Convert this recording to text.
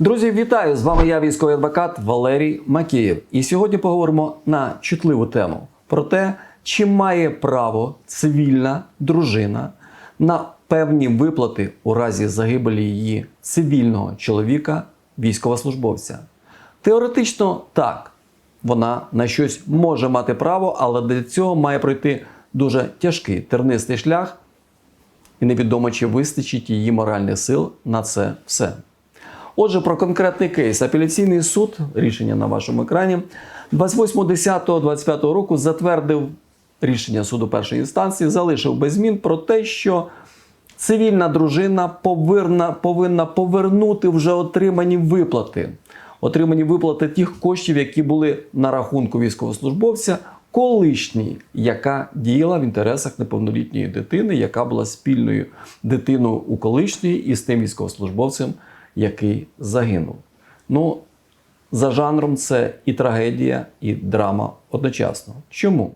Друзі, вітаю! З вами я, військовий адвокат Валерій Макієв. І сьогодні поговоримо на чутливу тему про те, чи має право цивільна дружина на певні виплати у разі загибелі її цивільного чоловіка, військовослужбовця. Теоретично так, вона на щось може мати право, але для цього має пройти дуже тяжкий тернистий шлях, і невідомо, чи вистачить її моральних сил на це все. Отже, про конкретний кейс. Апеляційний суд, рішення на вашому екрані, 28.10.25 року затвердив рішення суду першої інстанції, залишив без змін про те, що цивільна дружина повинна, повинна повернути вже отримані виплати. Отримані виплати тих коштів, які були на рахунку військовослужбовця, колишній, яка діяла в інтересах неповнолітньої дитини, яка була спільною дитиною у колишньої і з тим військовослужбовцем, який загинув. Ну, за жанром це і трагедія, і драма одночасно. Чому?